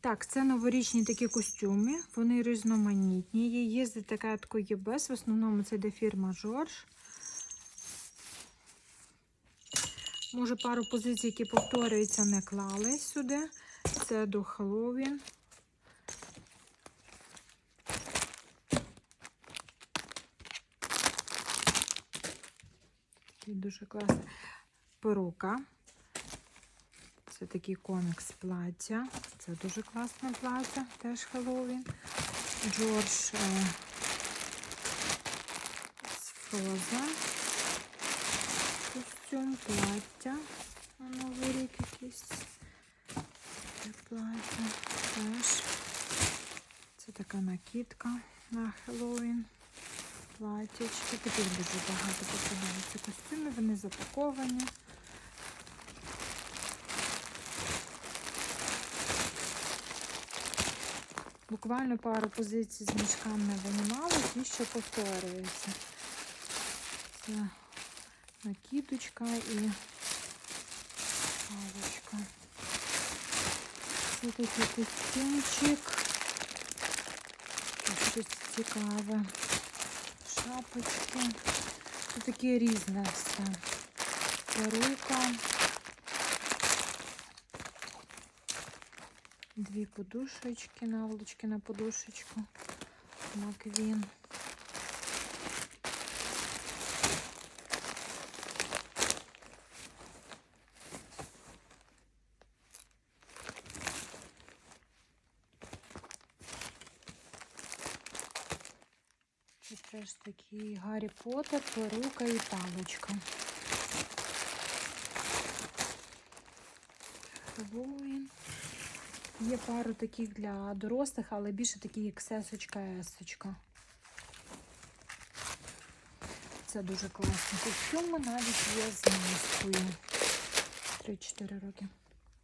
Так, це новорічні такі костюми, вони різноманітні. Є їздить така без. В основному це йде фірма Жорж. Може, пару позицій, які повторюються, не клали сюди. Це до Хеллоуін. Дуже класний. Перука. Це такий комікс плаття. Це дуже класне плаття, теж Хеллоуін. Джордж е, з Фроза. Костюм, плаття. На Новий рік якийсь. Плаття теж. Це така накидка на Хеллоуін. Платтячки. Таких дуже багато попадаються костюми, вони запаковані. Буквально пару позицій з мішками винімали, ті, що повторюються. Це накидочка і палочка. Це такий костюмчик. Щось цікаве. Шапочки. Це таке різне все. Перука. Дві подушечки, наволочки на подушечку. Маквін. Це теж такий Гаррі Поттер, перука і палочка. Хеллоуін. Є пару таких для дорослих, але більше такі як сесочка, есочка. Це дуже класний костюми, навіть є з мискою. 3-4 роки.